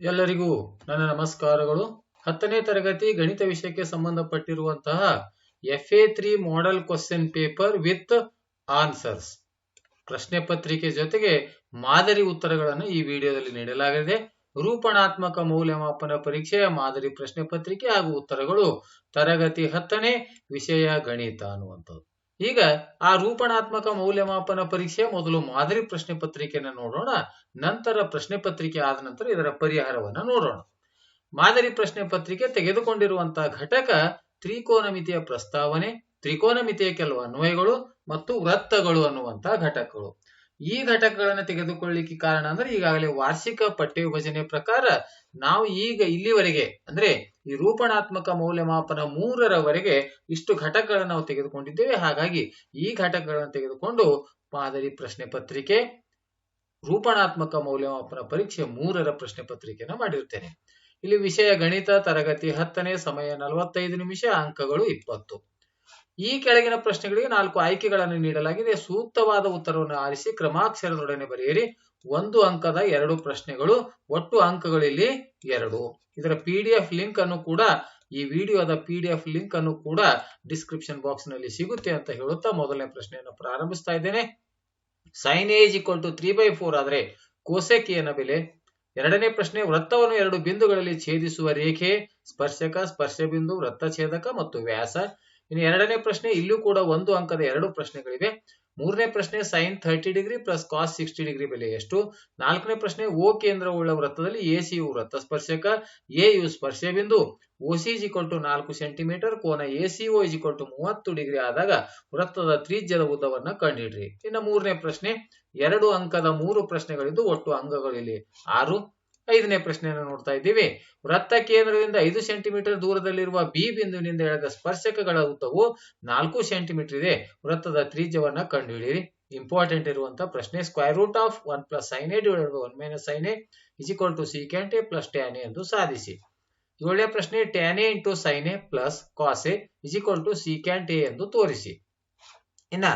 ಎಲ್ಲರಿಗೂ ನನ್ನ ನಮಸ್ಕಾರಗಳು. ಹತ್ತನೇ ತರಗತಿ ಗಣಿತ ವಿಷಯಕ್ಕೆ ಸಂಬಂಧಪಟ್ಟಿರುವಂತಹ F A three model question paper with answers ಪ್ರಶ್ನೆ ಪತ್ರಿಕೆ ಜೊತೆಗೆ ಮಾದರಿ ಉತ್ತರಗಳನ್ನು ಈ ವಿಡಿಯೋದಲ್ಲಿ ನೀಡಲಾಗಿದೆ. ರೂಪಣಾತ್ಮಕ ಮೌಲ್ಯಮಾಪನ ಪರೀಕ್ಷೆಯ ಮಾದರಿ ಪ್ರಶ್ನೆ ಪತ್ರಿಕೆ ಹಾಗೂ ಉತ್ತರಗಳು ತರಗತಿ ಹತ್ತನೇ ವಿಷಯ ಗಣಿತ ಅನ್ನುವಂಥದ್ದು. ಈಗ ಆ ರೂಪಣಾತ್ಮಕ ಮೌಲ್ಯಮಾಪನ ಪರೀಕ್ಷೆ ಮೊದಲು ಮಾದರಿ ಪ್ರಶ್ನೆ ಪತ್ರಿಕೆಯನ್ನು ನೋಡೋಣ, ನಂತರ ಪ್ರಶ್ನೆ ಪತ್ರಿಕೆ ಆದ ನಂತರ ಇದರ ಪರಿಹಾರವನ್ನ ನೋಡೋಣ. ಮಾದರಿ ಪ್ರಶ್ನೆ ಪತ್ರಿಕೆ ತೆಗೆದುಕೊಂಡಿರುವಂತಹ ಘಟಕ ತ್ರಿಕೋನಮಿತಿಯ ಪ್ರಸ್ತಾವನೆ, ತ್ರಿಕೋನಮಿತಿಯ ಕೆಲವು ಅನ್ವಯಗಳು ಮತ್ತು ವೃತ್ತಗಳು ಅನ್ನುವಂತಹ ಘಟಕಗಳು. ಈ ಘಟಕಗಳನ್ನು ತೆಗೆದುಕೊಳ್ಳಿಕ್ಕೆ ಕಾರಣ ಅಂದ್ರೆ ಈಗಾಗಲೇ ವಾರ್ಷಿಕ ಪಠ್ಯ ವಿಭಜನೆ ಪ್ರಕಾರ ನಾವು ಈಗ ಇಲ್ಲಿವರೆಗೆ ಅಂದ್ರೆ ಈ ರೂಪಣಾತ್ಮಕ ಮೌಲ್ಯಮಾಪನ ಮೂರರವರೆಗೆ ಇಷ್ಟು ಘಟಕಗಳನ್ನು ನಾವು ತೆಗೆದುಕೊಂಡಿದ್ದೇವೆ. ಹಾಗಾಗಿ ಈ ಘಟಕಗಳನ್ನು ತೆಗೆದುಕೊಂಡು ಮಾದರಿ ಪ್ರಶ್ನೆ ಪತ್ರಿಕೆ, ರೂಪಣಾತ್ಮಕ ಮೌಲ್ಯಮಾಪನ ಪರೀಕ್ಷೆ ಮೂರರ ಪ್ರಶ್ನೆ ಪತ್ರಿಕೆಯನ್ನು ಮಾಡಿರ್ತೇನೆ ಇಲ್ಲಿ ವಿಷಯ ಗಣಿತ, ತರಗತಿ ಹತ್ತನೇ, ಸಮಯ ನಲವತ್ತೈದು ನಿಮಿಷ, ಅಂಕಗಳು ಇಪ್ಪತ್ತು. ಈ ಕೆಳಗಿನ ಪ್ರಶ್ನೆಗಳಿಗೆ ನಾಲ್ಕು ಆಯ್ಕೆಗಳನ್ನು ನೀಡಲಾಗಿದೆ. ಸೂಕ್ತವಾದ ಉತ್ತರವನ್ನು ಆರಿಸಿ ಕ್ರಮಾಕ್ಷರದೊಡನೆ ಬರೆಯಿರಿ. ಒಂದು ಅಂಕದ ಎರಡು ಪ್ರಶ್ನೆಗಳು, ಒಟ್ಟು ಅಂಕಗಳಲ್ಲಿ ಎರಡು. ಇದರ ಪಿ ಲಿಂಕ್ ಅನ್ನು ಕೂಡ, ಈ ವಿಡಿಯೋದ ಪಿ ಡಿ ಎಫ್ ಲಿಂಕ್ ಅನ್ನು ಕೂಡ ಡಿಸ್ಕ್ರಿಪ್ಷನ್ ಬಾಕ್ಸ್ನಲ್ಲಿ ಸಿಗುತ್ತೆ ಅಂತ ಹೇಳುತ್ತಾ ಮೊದಲನೇ ಪ್ರಶ್ನೆಯನ್ನು ಪ್ರಾರಂಭಿಸ್ತಾ ಇದ್ದೇನೆ. Sin A equal to three by four ಆದ್ರೆ ಕೋಸೆಕಿಯನ ಬೆಲೆ. ಎರಡನೇ ಪ್ರಶ್ನೆ, ವೃತ್ತವನ್ನು ಎರಡು ಬಿಂದುಗಳಲ್ಲಿ ಛೇದಿಸುವ ರೇಖೆ, ಸ್ಪರ್ಶಕ ಸ್ಪರ್ಶ ಬಿಂದು ವೃತ್ತ ಛೇದಕ ಮತ್ತು ವ್ಯಾಸ. ಇನ್ನು ಎರಡನೇ ಪ್ರಶ್ನೆ, ಇಲ್ಲೂ ಕೂಡ ಒಂದು ಅಂಕದ ಎರಡು ಪ್ರಶ್ನೆಗಳಿವೆ. ಮೂರನೇ ಪ್ರಶ್ನೆ, sin thirty degree plus cos sixty degree ಬೆಲೆ ಎಷ್ಟು? ನಾಲ್ಕನೇ ಪ್ರಶ್ನೆ ಓ ಕೇಂದ್ರವುಳ್ಳ ವೃತ್ತದಲ್ಲಿ ಎ ಸಿ ಯು ವೃತ್ತ ಸ್ಪರ್ಶಕ ಎ ಯು ಸ್ಪರ್ಶ ಬಿಂದು ಸಿ ಇಸ್ ಈಕ್ವಲ್ ಟು ನಾಲ್ಕು ಸೆಂಟಿಮೀಟರ್ ಕೋನ A C O equal to ಮೂವತ್ತು ಡಿಗ್ರಿ ಆದಾಗ ವೃತ್ತದ ತ್ರಿಜ್ಯದ ಉದ್ದವನ್ನು ಕಂಡುಹಿಡ್ರಿ ಇನ್ನು ಮೂರನೇ ಪ್ರಶ್ನೆ, ಎರಡು ಅಂಕದ ಮೂರು ಪ್ರಶ್ನೆಗಳಿದ್ದು ಒಟ್ಟು ಅಂಕಗಳು ಆರು. ಐದನೇ ಪ್ರಶ್ನೆಯನ್ನು ನೋಡ್ತಾ ಇದ್ದೀವಿ. ವೃತ್ತ ಕೇಂದ್ರದಿಂದ ಐದು ಸೆಂಟಿಮೀಟರ್ ದೂರದಲ್ಲಿರುವ ಬಿ ಬಿಂದುವಿನಿಂದ ಎಳೆದ ಸ್ಪರ್ಶಕಗಳ ಉದ್ದವು ನಾಲ್ಕು ಸೆಂಟಿಮೀಟರ್ ಇದೆ. ವೃತ್ತದ ತ್ರಿಜ್ಯವನ್ನ ಕಂಡುಹಿಡಿಯಿರಿ. ಇಂಪಾರ್ಟೆಂಟ್ ಇರುವಂತಹ ಪ್ರಶ್ನೆ square root of one plus sin A divided one minus sin A is equal to secant A plus tan A ಎಂದು ಸಾಧಿಸಿ. ಏಳನೇ ಪ್ರಶ್ನೆ tan A into sin A plus cos A is equal to secant A ಎಂದು ತೋರಿಸಿ. ಇನ್ನ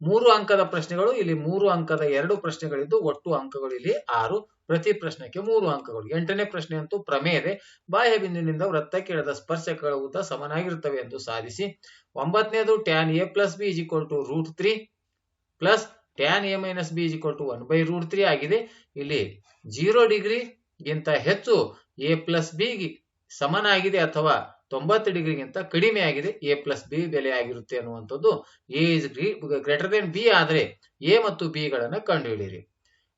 ಮೂರು ಅಂಕದ ಪ್ರಶ್ನೆಗಳು, ಇಲ್ಲಿ ಮೂರು ಅಂಕದ ಎರಡು ಪ್ರಶ್ನೆಗಳಿದ್ದು, ಒಟ್ಟು ಅಂಕಗಳು ಇಲ್ಲಿ ಆರು. ಪ್ರತಿ ಪ್ರಶ್ನೆಗೆ ಮೂರು ಅಂಕಗಳು. ಎಂಟನೇ ಪ್ರಶ್ನೆ ಅಂತೂ ಪ್ರಮೇಯದೆ ಬಾಹ್ಯ ಬಿಂದುವಿನಿಂದ ವೃತ್ತಕ್ಕೆ ಎಳೆದ ಸ್ಪರ್ಶಕಗಳ ಉದ್ದ ಸಮನಾಗಿರುತ್ತವೆ ಎಂದು ಸಾಧಿಸಿ. ಒಂಬತ್ತನೇದು tan A plus B is equal to root three plus tan A minus B is equal to one by root three ಆಗಿದೆ. ಇಲ್ಲಿ ಜೀರೋ ಡಿಗ್ರಿಗಿಂತ ಹೆಚ್ಚು ಎ ಪ್ಲಸ್ ಬಿ ಸಮನಾಗಿದೆ ಅಥವಾ ತೊಂಬತ್ತು ಡಿಗ್ರಿಗಿಂತ ಕಡಿಮೆ ಆಗಿದೆ. ಎ ಪ್ಲಸ್ ಬಿ ಬೆಲೆ ಆಗಿರುತ್ತೆ ಅನ್ನುವಂಥದ್ದು. A is greater than B ಆದರೆ ಎ ಮತ್ತು ಬಿ ಗಳನ್ನು ಕಂಡುಹಿಡಿಯಿರಿ.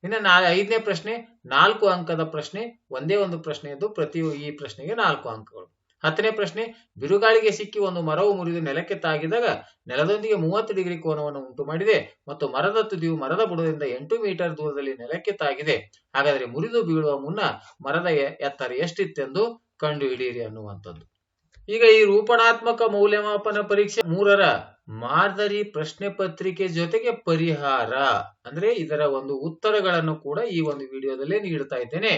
ಇನ್ನು ನಾ, ಐದನೇ ಪ್ರಶ್ನೆ ನಾಲ್ಕು ಅಂಕದ ಪ್ರಶ್ನೆ, ಒಂದೇ ಒಂದು ಪ್ರಶ್ನೆ ಇದ್ದು ಪ್ರತಿ ಈ ಪ್ರಶ್ನೆಗೆ ನಾಲ್ಕು ಅಂಕಗಳು. ಹತ್ತನೇ ಪ್ರಶ್ನೆ, ಬಿರುಗಾಳಿಗೆ ಸಿಕ್ಕಿ ಒಂದು ಮರವು ಮುರಿದು ನೆಲಕ್ಕೆ ತಾಗಿದಾಗ ನೆಲದೊಂದಿಗೆ ಮೂವತ್ತು ಡಿಗ್ರಿ ಕೋನವನ್ನು ಉಂಟು ಮಾಡಿದೆ ಮತ್ತು ಮರದ ತುದಿಯು ಮರದ ಬುಡದಿಂದ ಎಂಟು ಮೀಟರ್ ದೂರದಲ್ಲಿ ನೆಲಕ್ಕೆ ತಾಗಿದೆ. ಹಾಗಾದರೆ ಮುರಿದು ಬೀಳುವ ಮುನ್ನ ಮರದ ಎತ್ತರ ಎಷ್ಟಿತ್ತೆಂದು ಕಂಡುಹಿಡಿಯಿರಿ ಅನ್ನುವಂಥದ್ದು. ಈಗ ಈ ರೂಪಣಾತ್ಮಕ ಮೌಲ್ಯಮಾಪನ ಪರೀಕ್ಷೆ ಮೂರರ ಮಾದರಿ ಪ್ರಶ್ನೆ ಪತ್ರಿಕೆ ಜೊತೆಗೆ ಪರಿಹಾರ, ಅಂದ್ರೆ ಇದರ ಒಂದು ಉತ್ತರಗಳನ್ನು ಕೂಡ ಈ ಒಂದು ವಿಡಿಯೋದಲ್ಲಿ ನೀಡ್ತಾ ಇದ್ದೇನೆ.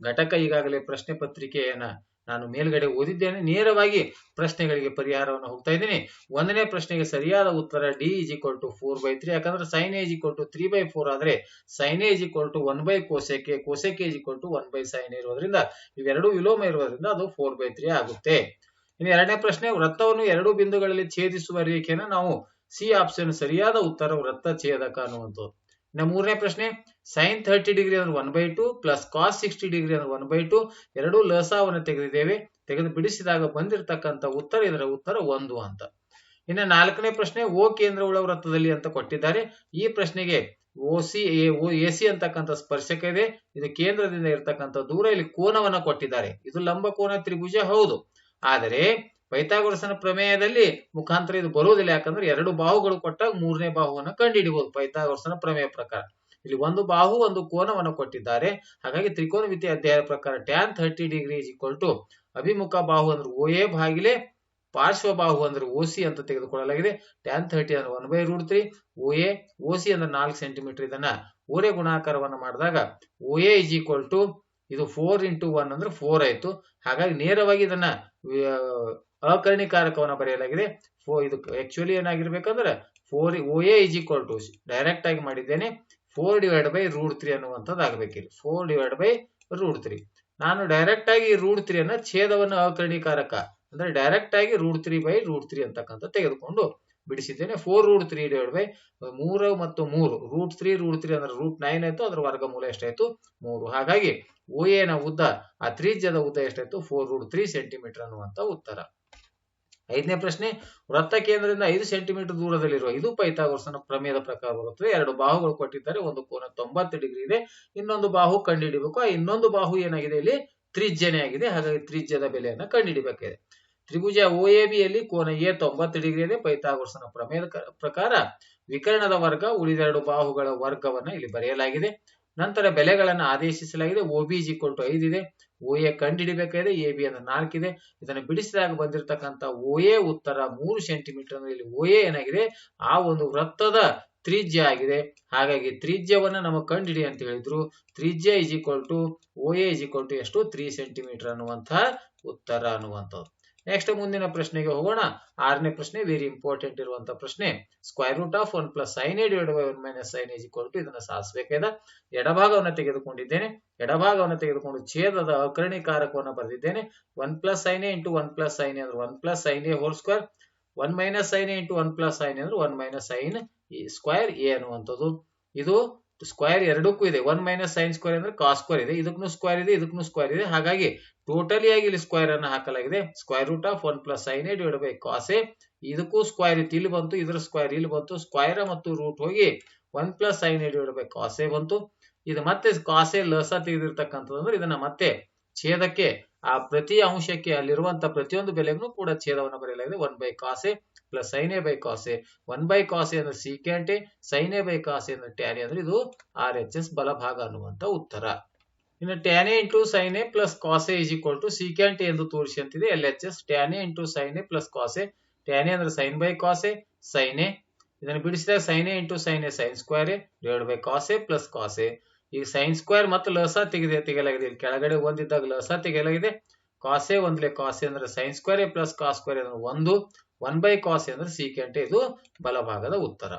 ಘಟಕ ಈಗಾಗಲೇ ಪ್ರಶ್ನೆ ಪತ್ರಿಕೆಯನ್ನ ನಾನು ಮೇಲ್ಗಡೆ ಓದಿದ್ದೇನೆ. ನೇರವಾಗಿ ಪ್ರಶ್ನೆಗಳಿಗೆ ಪರಿಹಾರವನ್ನು ಹೋಗ್ತಾ ಇದ್ದೀನಿ. ಒಂದನೇ ಪ್ರಶ್ನೆಗೆ ಸರಿಯಾದ ಉತ್ತರ D is equal to four by three ಯಾಕಂದ್ರೆ sin A equal to three by four ಆದ್ರೆ sin A equal to one by cosec cosec is equal to one by sin ಇರೋದ್ರಿಂದ ಇವೆರಡು ವಿಲೋಮ ಇರೋದ್ರಿಂದ ಅದು ಫೋರ್ ಬೈ ತ್ರೀ ಆಗುತ್ತೆ. ಇನ್ನು ಎರಡನೇ ಪ್ರಶ್ನೆ, ವೃತ್ತವನ್ನು ಎರಡು ಬಿಂದುಗಳಲ್ಲಿ ಛೇದಿಸುವ ರೇಖೆಯನ್ನು ನಾವು ಸಿ ಆಪ್ಷನ್ ಸರಿಯಾದ ಉತ್ತರ ವೃತ್ತ ಛೇದಕ ಅನ್ನುವಂಥದ್ದು. ಇನ್ನು ಮೂರನೇ ಪ್ರಶ್ನೆ ಸೈನ್ ಥರ್ಟಿ ಡಿಗ್ರಿ ಅಂದ್ರೆ one by two plus cos sixty degree ಅಂದ್ರೆ ಒನ್ ಬೈ ಟು ಎರಡು ಲಸಾವನ್ನು ತೆಗೆದಿದ್ದೇವೆ. ತೆಗೆದು ಬಿಡಿಸಿದಾಗ ಬಂದಿರತಕ್ಕಂತ ಉತ್ತರ ಇದರ ಉತ್ತರ ಒಂದು ಅಂತ. ಇನ್ನು ನಾಲ್ಕನೇ ಪ್ರಶ್ನೆ ಓ ಕೇಂದ್ರ ಉಳ ವೃತ್ತದಲ್ಲಿ ಅಂತ ಕೊಟ್ಟಿದ್ದಾರೆ. ಈ ಪ್ರಶ್ನೆಗೆ ಓ ಸಿ ಎ ಸಿ ಅಂತಕ್ಕಂಥ ಸ್ಪರ್ಶಕ ಇದೆ. ಇದು ಕೇಂದ್ರದಿಂದ ಇರತಕ್ಕಂಥ ದೂರ ಇಲ್ಲಿ ಕೋನವನ್ನ ಕೊಟ್ಟಿದ್ದಾರೆ. ಇದು ಲಂಬ ಕೋನ ತ್ರಿಭುಜ, ಹೌದು. ಆದರೆ ಪೈಥಾಗೋರಸನ ಪ್ರಮೇಯದಲ್ಲಿ ಮುಖಾಂತರ ಇದು ಬರುವುದಿಲ್ಲ. ಯಾಕಂದ್ರೆ ಎರಡು ಬಾಹುಗಳು ಕೊಟ್ಟಾಗ ಮೂರನೇ ಬಾಹುವನ್ನು ಕಂಡುಹಿಡಿಬಹುದು ಪೈಥಾಗೋರಸನ ಪ್ರಮೇಯ ಪ್ರಕಾರ. ಇಲ್ಲಿ ಒಂದು ಬಾಹು, ಒಂದು ಕೋನವನ್ನು ಕೊಟ್ಟಿದ್ದಾರೆ. ಹಾಗಾಗಿ ತ್ರಿಕೋನ ಮಿತಿ ಅಧ್ಯಾಯದ ಪ್ರಕಾರ tan thirty degree equal to ಅಭಿಮುಖ ಬಾಹು ಅಂದ್ರೆ ಓ ಎ ಭಾಗಿಲೆ ಪಾರ್ಶ್ವ ಬಾಹು ಅಂದ್ರೆ ಓ ಸಿ ಅಂತ ತೆಗೆದುಕೊಳ್ಳಲಾಗಿದೆ. ಟ್ಯಾನ್ ಥರ್ಟಿ ಅಂದ್ರೆ one by root three O A O C ಅಂದ್ರೆ ನಾಲ್ಕು ಸೆಂಟಿಮೀಟರ್ ಇದನ್ನ ಓರೆ ಗುಣಾಕಾರವನ್ನು ಮಾಡಿದಾಗ O A is equal to ಇದು ಫೋರ್ ಇಂಟು ಒನ್ ಅಂದ್ರೆ ಫೋರ್ ಆಯ್ತು. ಹಾಗಾಗಿ ನೇರವಾಗಿ ಇದನ್ನ ಅಕರ್ಣಿಕಾರಕವನ್ನು ಬರೆಯಲಾಗಿದೆ. ಫೋ ಇದು actually ಏನಾಗಿರ್ಬೇಕಂದ್ರೆ four O A is equal to direct ಆಗಿ ಮಾಡಿದ್ದೇನೆ. Four divide by root three ಅನ್ನುವಂಥದ್ದು ಆಗಬೇಕಿಲ್ಲ four divide by root three ನಾನು ಡೈರೆಕ್ಟ್ ಆಗಿ ರೂಟ್ ತ್ರೀ ಅನ್ನ ಛೇದವನ್ನು ಅಕರ್ಣೀಕಾರಕ, ಅಂದ್ರೆ ಡೈರೆಕ್ಟ್ ಆಗಿ root three by root three ಅಂತಕ್ಕಂಥ ತೆಗೆದುಕೊಂಡು ಬಿಡಿಸಿದ್ದೇನೆ. Four root three divide by ಮೂರು ಮತ್ತು ಮೂರು. ರೂಟ್ ತ್ರೀ ರೂಟ್ ತ್ರೀ ಅಂದ್ರೆ ರೂಟ್ ನೈನ್ ಆಯ್ತು, ಅದರ ವರ್ಗಮೂಲ ಎಷ್ಟಾಯ್ತು? ಮೂರು. ಹಾಗಾಗಿ ಓ ಎನ ಉದ್ದ, ಆ ತ್ರಿಜ್ಯದ ಉದ್ದ ಎಷ್ಟಾಯ್ತು? ಫೋರ್ ರೂಟ್ ತ್ರೀ ಸೆಂಟಿಮೀಟರ್ ಅನ್ನುವಂತ ಉತ್ತರ. ಐದನೇ ಪ್ರಶ್ನೆ, ವೃತ್ತ ಕೇಂದ್ರದಿಂದ ಐದು ಸೆಂಟಿಮೀಟರ್ ದೂರದಲ್ಲಿರುವ ಇದು ಪೈಥಾಗೋರಸ್ನ ಪ್ರಮೇಯದ ಪ್ರಕಾರ ಬರುತ್ತದೆ. ಎರಡು ಬಾಹುಗಳು ಕೊಟ್ಟಿದ್ದಾರೆ. ಒಂದು ಕೋನ ತೊಂಬತ್ತು ಡಿಗ್ರಿ ಇದೆ. ಇನ್ನೊಂದು ಬಾಹು ಕಂಡುಹಿಡಿಬೇಕು. ಆ ಇನ್ನೊಂದು ಬಾಹು ಏನಾಗಿದೆ ಇಲ್ಲಿ? ತ್ರಿಜ್ಯನೇ ಆಗಿದೆ. ಹಾಗಾಗಿ ತ್ರಿಜ್ಯದ ಬೆಲೆಯನ್ನ ಕಂಡುಹಿಡಿಬೇಕಾಗಿದೆ. ತ್ರಿಭುಜ ಒ ಎ ಬಿಯಲ್ಲಿ ಕೋನ ಎ ತೊಂಬತ್ತು ಡಿಗ್ರಿ ಇದೆ ಪೈಥಾಗೋರಸನ ಪ್ರಮೇಯದ ಪ್ರಕಾರ ವಿಕರ್ಣದ ವರ್ಗ ಉಳಿದೆರಡು ಬಾಹುಗಳ ವರ್ಗವನ್ನ ಇಲ್ಲಿ ಬರೆಯಲಾಗಿದೆ. ನಂತರ ಬೆಲೆಗಳನ್ನು ಆದೇಶಿಸಲಾಗಿದೆ. ಒ ಬಿ ಜಿ ಟು ಐದು ಇದೆ. ಒ ಎ ಕಂಡುಹಿಡಿಬೇಕಾಗಿದೆ. ಎ ಬಿ ಅಂದ್ರೆ ನಾಲ್ಕಿದೆ ಇದನ್ನು ಬಿಡಿಸಿದಾಗ ಬಂದಿರತಕ್ಕಂತ ಓ ಎ ಉತ್ತರ ಮೂರು ಸೆಂಟಿಮೀಟರ್ ಇಲ್ಲಿ ಓ ಎ ಏನಾಗಿದೆ? ಆ ಒಂದು ವೃತ್ತದ ತ್ರಿಜ್ಯ ಆಗಿದೆ. ಹಾಗಾಗಿ ತ್ರಿಜ್ಯವನ್ನ ನಮಗೆ ಕಂಡುಹಿಡಿ ಅಂತ ಹೇಳಿದ್ರು. ತ್ರಿಜ್ಯ ಇಸ್ ಈಕ್ವಲ್ ಎ ಇಸ್ ಎಷ್ಟು? ತ್ರೀ ಸೆಂಟಿಮೀಟರ್ ಅನ್ನುವಂತಹ ಉತ್ತರ ಅನ್ನುವಂಥದ್ದು. ನೆಕ್ಸ್ಟ್ ಮುಂದಿನ ಪ್ರಶ್ನೆಗೆ ಹೋಗೋಣ. ಆರನೇ ಪ್ರಶ್ನೆ ವೆರಿ ಇಂಪಾರ್ಟೆಂಟ್ ಇರುವಂತ ಪ್ರಶ್ನೆ. Square root of one plus sin A divide by one minus sin A ಕೊಟ್ಟು ಇದನ್ನ ಸಾಧಿಸಬೇಕಾದ ಎಡಭಾಗವನ್ನು ತೆಗೆದುಕೊಂಡಿದ್ದೇನೆ. ಎಡಭಾಗವನ್ನು ತೆಗೆದುಕೊಂಡು ಛೇದದ ಅಕರ್ಣೀಕಾರಕವನ್ನು ಬರೆದಿದ್ದೇನೆ. One plus sin A into one plus sin ಅಂದ್ರೆ one plus sin A whole square one minus sin A into one plus sin ಅಂದ್ರೆ one minus sin square A ಅನ್ನುವಂಥದ್ದು. ಇದು ಸ್ಕ್ವೇರ್ ಎರಡಕ್ಕೂ ಇದೆ. ಒನ್ ಮೈನಸ್ ಸೈನ್ ಸ್ಕ್ವೇರ್ ಅಂದ್ರೆ cos square ಇದೆ. ಇದಕ್ಕೂ square ಇದೆ, ಇದಕ್ಕೂ ಸ್ಕ್ವೇರ್ ಇದೆ. ಹಾಗಾಗಿ ಟೋಟಲಿ ಆಗಿ ಇಲ್ಲಿ ಸ್ಕ್ವೇರ್ ಅನ್ನು ಹಾಕಲಾಗಿದೆ. Square root of one plus sin A divide by cos A ಇದಕ್ಕೂ ಸ್ಕ್ವೇರ್ ಇತ್ತು ಇಲ್ಲಿ ಬಂತು, ಇದರ ಸ್ಕ್ವೇರ್ ಇಲ್ಲಿ ಬಂತು. ಸ್ಕ್ವೇರ್ ಮತ್ತು ರೂಟ್ ಹೋಗಿ one plus sin A divide by cos A ಬಂತು. ಇದು ಮತ್ತೆ ಕಾಸ್ ಲಸ ತೆಗೆದಿರ್ತಕ್ಕಂಥದ್ದು ಇದನ್ನ ಮತ್ತೆ ಛೇದಕ್ಕೆ, ಆ ಪ್ರತಿ ಅಂಶಕ್ಕೆ ಅಲ್ಲಿರುವಂತ ಪ್ರತಿಯೊಂದು ಬೆಲೆಗೂ ಕೂಡ ಛೇದವನ್ನು ಬರೆಯಲಾಗಿದೆ. One by cos A plus sin A by cos A one by cos A ಅಂದ್ರೆ secant A sin A by cos A ಅಂದ್ರೆ ಟ್ಯಾನ್ ಎ ಅಂದ್ರೆ ಇದು ಆರ್ ಎಚ್ ಎಸ್ ಬಲಭಾಗ ಅನ್ನುವಂತ ಉತ್ತರ. ಇನ್ನು tan A into sin A plus cos A is equal to secant A ಎಂದು ತೋರಿಸಿ ಅಂತಿದೆ. L H S tan A into sin A plus cos A tan A ಅಂದ್ರೆ sin by cos A sin A ಇದನ್ನು ಬಿಡಿಸಿದಾಗ sin A into sin A sin square A divide by cos A plus cos A ಈಗ sine square ಮತ್ತು ಲಸ ತೆಗೆದ ತೆಗೆಯಲಾಗಿದೆ. ಇಲ್ಲಿ ಕೆಳಗಡೆ ಒಂದಿದ್ದಾಗ ಲಸ ತೆಗೆಯಲಾಗಿದೆ. ಕಾಸೆ ಒಂದ್ಲೆ ಕಾಸೆ ಅಂದ್ರೆ sin square A plus cos square ಅಂದ್ರೆ ಒಂದು. ಒನ್ ಬೈ ಕಾಸ್ ಅಂದ್ರೆ ಸೀಕೆಂಟ್ ಇದು ಬಲಭಾಗದ ಉತ್ತರ.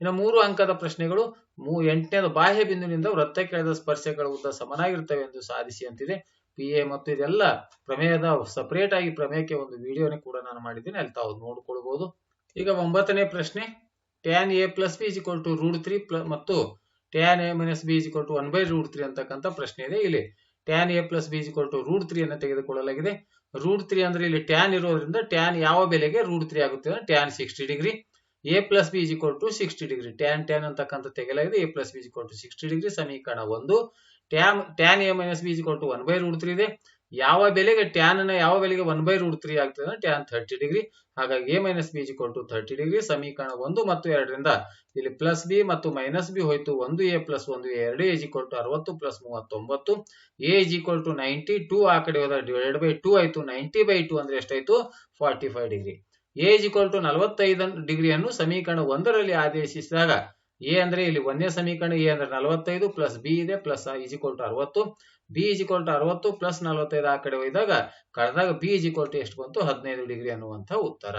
ಇನ್ನು ಮೂರು ಅಂಕದ ಪ್ರಶ್ನೆಗಳು, ಮೂ ಎಂಟನೇದು ಬಾಹ್ಯ ಬಿಂದುವಿನಿಂದ ವೃತ್ತ ಕೆಳದ ಸ್ಪರ್ಶಗಳ ಉದ್ದ ಸಮನಾಗಿರ್ತವೆ ಎಂದು ಸಾಧಿಸಿ ಅಂತಿದೆ. ಪಿ ಎ ಮತ್ತು ಇದೆಲ್ಲ ಪ್ರಮೇಯದ ಸಪರೇಟ್ ಆಗಿ ಪ್ರಮೇಯಕ್ಕೆ ಒಂದು ವಿಡಿಯೋನೇ ಕೂಡ ನಾನು ಮಾಡಿದ್ದೀನಿ. ಅಲ್ಲಿ ತಾವು ನೋಡ್ಕೊಳ್ಬಹುದು ಈಗ ಒಂಬತ್ತನೇ ಪ್ರಶ್ನೆ tan A plus B equal to root three ಮತ್ತು tan A minus B equal to one by root three ಅಂತಕ್ಕಂಥ ಪ್ರಶ್ನೆ ಇದೆ ಇಲ್ಲಿ. Tan A plus B equal to root three ಅನ್ನು ತೆಗೆದುಕೊಳ್ಳಲಾಗಿದೆ. ರೂಟ್ ತ್ರೀ ಅಂದ್ರೆ ಇಲ್ಲಿ ಟ್ಯಾನ್ ಇರೋದ್ರಿಂದ ಟ್ಯಾನ್ ಯಾವ ಬೆಲೆಗೆ ರೂಟ್ ತ್ರೀ ಆಗುತ್ತೆ ಅಂದ್ರೆ tan sixty degree A plus B equal to sixty degree tan tan ಅಂತಕ್ಕಂಥ ತೆಗೆಯಲಾಗಿದೆ. A plus B equal to sixty degree ಸಮೀಕರಣ ಒಂದು. Tan tan A minus B equal to one by root three ಇದೆ. ಯಾವ ಬೆಲೆಗೆ tan ಯಾವ ಬೆಲೆಗೆ one by root three ಆಗ್ತದೆ ಅಂದ್ರೆ ಟ್ಯಾನ್ ಥರ್ಟಿ ಡಿಗ್ರಿ ಹಾಗಾಗಿ A minus B equal to thirty degree ಸಮೀಕರಣ ಒಂದು ಮತ್ತು ಎರಡರಿಂದ ಇಲ್ಲಿ ಪ್ಲಸ್ ಬಿ ಮತ್ತು ಮೈನಸ್ ಬಿ ಹೋಯ್ತು. ಒಂದು ಎ ಪ್ಲಸ್ ಒಂದು ಎರಡು ಎ ಈಕ್ವಲ್ ಟು ಅರವತ್ತು ಪ್ಲಸ್ ಮೂವತ್ತೊಂಬತ್ತು. ಎ ಟು ನೈಂಟಿ ಟೂ ಆ ಕಡೆ ಹೋದ ಡಿವೈಡ್ ಬೈ ಟೂ ಆಯ್ತು. ನೈಂಟಿ ಬೈ ಟೂ ಅಂದ್ರೆ ಎಷ್ಟಾಯ್ತು? Forty five degree A to ನಲವತ್ತೈದು ಡಿಗ್ರಿಯನ್ನು ಸಮೀಕರಣ ಒಂದರಲ್ಲಿ ಆದೇಶಿಸಿದಾಗ ಎ ಅಂದ್ರೆ ಇಲ್ಲಿ ಒಂದೇ ಸಮೀಕರಣ ಎ ಅಂದ್ರೆ ನಲವತ್ತೈದು ಪ್ಲಸ್ ಬಿ ಇದೆ ಪ್ಲಸ್ ಇಸ್ ಈಕ್ವಲ್ ಟು ಅರವತ್ತು. ಬಿ ಇಸ್ ಈಕ್ವಲ್ ಟು ಅರವತ್ತು ಪ್ಲಸ್ ನಲವತ್ತೈದು ಆ ಕಡೆ ಒಯ್ದಾಗ ಕಳೆದಾಗ ಬಿ ಇಸ್ ಎಷ್ಟು ಬಂತು? ಹದಿನೈದು ಡಿಗ್ರಿ ಅನ್ನುವಂಥ ಉತ್ತರ.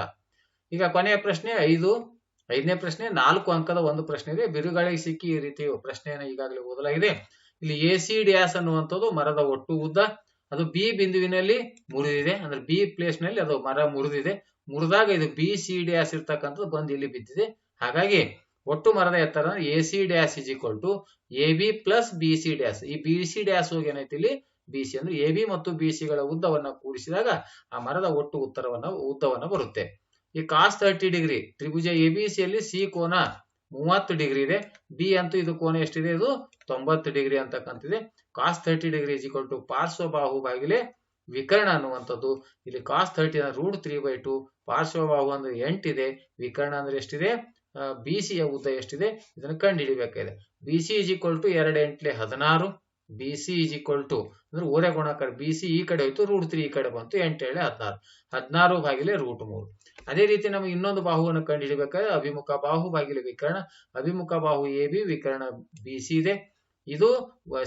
ಈಗ ಕೊನೆಯ ಪ್ರಶ್ನೆ ಐದು, ಐದನೇ ಪ್ರಶ್ನೆ ನಾಲ್ಕು ಅಂಕದ ಒಂದು ಪ್ರಶ್ನೆ ಇದೆ. ಬಿರುಗಾಳಿಗೆ ಸಿಕ್ಕಿ ಈ ರೀತಿ ಪ್ರಶ್ನೆಯನ್ನು ಈಗಾಗಲೇ ಓದಲಾಗಿದೆ. ಇಲ್ಲಿ ಎ ಸಿ ಡ್ಯಾಸ್ ಅನ್ನುವಂಥದ್ದು ಮರದ ಒಟ್ಟು ಉದ್ದ. ಅದು ಬಿ ಬಿಂದುವಿನಲ್ಲಿ ಮುರಿದಿದೆ. ಅಂದ್ರೆ ಬಿ ಪ್ಲೇಸ್ನಲ್ಲಿ ಅದು ಮರ ಮುರಿದಿದೆ. ಮುರಿದಾಗ ಇದು ಬಿ ಸಿ ಡ್ಯಾಸ್ ಇರ್ತಕ್ಕಂಥದ್ದು ಬಂದು ಇಲ್ಲಿ ಬಿದ್ದಿದೆ. ಹಾಗಾಗಿ ಒಟ್ಟು ಮರದ ಎತ್ತರ A C dash is equal to A B plus B C dash ಈ ಬಿ ಸಿ ಡ್ಯಾಸ್ ಹೋಗಿ ಏನೈತಿ ಇಲ್ಲಿ? ಬಿ ಸಿ ಅಂದ್ರೆ ಎ ಬಿ ಮತ್ತು ಬಿ ಸಿಗಳ ಉದ್ದವನ್ನ ಕೂಡಿಸಿದಾಗ ಆ ಮರದ ಒಟ್ಟು ಉತ್ತರವನ್ನ, ಉದ್ದವನ್ನ ಬರುತ್ತೆ. ಈ ಕಾಸ್ ತರ್ಟಿ ಡಿಗ್ರಿ ತ್ರಿಭುಜ ಎ ಬಿ ಸಿ ಯಲ್ಲಿ ಸಿ ಕೋನ ಮೂವತ್ತು ಡಿಗ್ರಿ ಇದೆ. ಬಿ ಅಂತೂ ಇದು ಕೋನ ಎಷ್ಟಿದೆ? ಇದು ತೊಂಬತ್ತು degree ಅಂತಕ್ಕಂತಿದೆ cos thirty degree is equal to ಪಾರ್ಶ್ವಬಾಹು ಬಾಗಿಲೆ ವಿಕರ್ಣ ಅನ್ನುವಂಥದ್ದು. ಇಲ್ಲಿ cos thirty root three by two ಪಾರ್ಶ್ವಬಾಹು ಅಂದ್ರೆ ಎಂಟಿದೆ ವಿಕರ್ಣ ಅಂದ್ರೆ ಎಷ್ಟಿದೆ? ಬಿ ಯ ಉದ್ದ ಎಷ್ಟಿದೆ? ಇದನ್ನು ಕಂಡುಹಿಡಿಬೇಕಾಗಿದೆ. B C is equal to ಎರಡು ಎಂಟ್ಲೆ ಹದಿನಾರು. B C is equal to ಅಂದ್ರೆ ಓರೆ ಗುಣಾಕಾರ ಬಿ ಸಿ ಈ ಕಡೆ ಹೋಯ್ತು ರೂಟ್ ತ್ರೀ ಈ ಕಡೆ ಬಂತು ಎಂಟು ಏಳೆ ಹದಿನಾರು. ಹದಿನಾರು ಬಾಗಿಲೆ ರೂಟ್ ಮೂರು. ಅದೇ ರೀತಿ ನಮಗೆ ಇನ್ನೊಂದು ಬಾಹುವನ್ನು ಕಂಡುಹಿಡಿಬೇಕಾದ್ರೆ ಅಭಿಮುಖ ಬಾಹು ಬಾಗಿಲೆ ವಿಕರಣ. ಅಭಿಮುಖ ಬಾಹು ಎ ಬಿ ವಿಕರ್ಣ ಬಿ ಸಿ ಇದೆ. ಇದು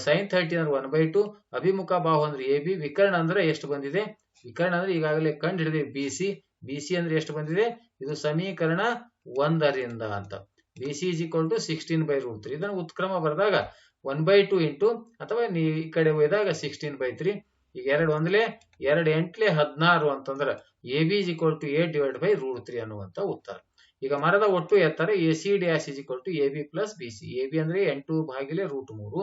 ಸೈನ್ ಥರ್ಟಿ ಅಂದ್ರೆ ಒನ್ ಬೈ ಟು ಅಭಿಮುಖ ಬಾಹು ಅಂದ್ರೆ ಎ ಬಿ ವಿಕರ್ಣ ಅಂದ್ರೆ ಎಷ್ಟು ಬಂದಿದೆ? ವಿಕರ್ಣ ಅಂದ್ರೆ ಈಗಾಗಲೇ ಕಂಡು ಹಿಡಿದೆ ಬಿ ಸಿ ಬಿ ಸಿ ಅಂದ್ರೆ ಎಷ್ಟು ಬಂದಿದೆ? ಇದು ಸಮೀಕರಣ ಒಂದರಿಂದ ಅಂತ. B C is equal to sixteen by root three ಇದನ್ನು ಉತ್ಕ್ರಮ ಬರೆದಾಗ ಒನ್ ಬೈ ಟು ಇಂಟು ಅಥವಾ ನೀ ಈ ಕಡೆ ಒಯ್ದಾಗ ಸಿಕ್ಸ್ಟೀನ್ ಬೈ ತ್ರೀ ಈಗ ಎರಡು ಒಂದ್ಲೆ, ಎರಡು ಎಂಟ್ಲೆ ಹದಿನಾರು ಅಂತಂದ್ರೆ A B is equal to A divide by root three ಅನ್ನುವಂತ ಉತ್ತರ. ಈಗ ಮರದ ಒಟ್ಟು ಎತ್ತರ A C dash is equal to A B plus B C A B ಅಂದ್ರೆ ಎಂಟು ಬಾಗಿಲೆ ರೂಟ್ ಮೂರು.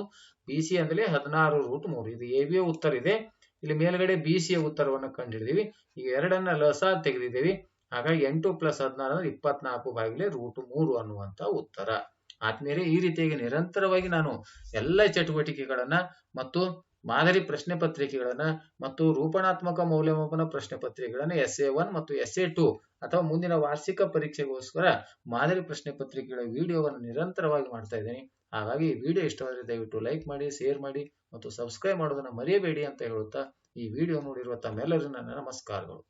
ಬಿ ಸಿ ಅಂದ್ರೆ ಹದಿನಾರು ರೂಟ್ ಮೂರು. ಇದು ಎ ಬಿಯ ಉತ್ತರ ಇದೆ. ಇಲ್ಲಿ ಮೇಲ್ಗಡೆ ಬಿ ಸಿಯ ಉತ್ತರವನ್ನು ಕಂಡುಹಿಡಿದೀವಿ ಈಗ ಎರಡನ್ನ ಲಸ ತೆಗೆದಿದ್ದೀವಿ. ಹಾಗಾಗಿ ಎಂಟು ಪ್ಲಸ್ ಹದಿನಾರು ಅಂದ್ರೆ ಇಪ್ಪತ್ನಾಲ್ಕು ಬಾಗಿಲೆ ರೂಟ್ ಮೂರು ಅನ್ನುವಂತ ಉತ್ತರ. ಆದ್ಮೇಲೆ ಈ ರೀತಿಯಾಗಿ ನಿರಂತರವಾಗಿ ನಾನು ಎಲ್ಲ ಚಟುವಟಿಕೆಗಳನ್ನ ಮತ್ತು ಮಾದರಿ ಪ್ರಶ್ನೆ ಪತ್ರಿಕೆಗಳನ್ನ ಮತ್ತು ರೂಪಣಾತ್ಮಕ ಮೌಲ್ಯಮಾಪನ ಪ್ರಶ್ನೆ ಪತ್ರಿಕೆಗಳನ್ನ ಎಸ್ ಎ ಒನ್ ಮತ್ತು ಎಸ್ ಎ ಟು ಅಥವಾ ಮುಂದಿನ ವಾರ್ಷಿಕ ಪರೀಕ್ಷೆಗೋಸ್ಕರ ಮಾದರಿ ಪ್ರಶ್ನೆ ಪತ್ರಿಕೆಗಳ ವಿಡಿಯೋವನ್ನು ನಿರಂತರವಾಗಿ ಮಾಡ್ತಾ ಇದ್ದೀನಿ. ಹಾಗಾಗಿ ವಿಡಿಯೋ ಇಷ್ಟವಾದರೆ ದಯವಿಟ್ಟು ಲೈಕ್ ಮಾಡಿ ಶೇರ್ ಮಾಡಿ ಮತ್ತು ಸಬ್ಸ್ಕ್ರೈಬ್ ಮಾಡೋದನ್ನ ಮರೆಯಬೇಡಿ ಅಂತ ಹೇಳುತ್ತಾ ಈ ವಿಡಿಯೋ ನೋಡಿರುವ ತಮ್ಮೆಲ್ಲರಿಗೂ ನನ್ನ ನಮಸ್ಕಾರಗಳು.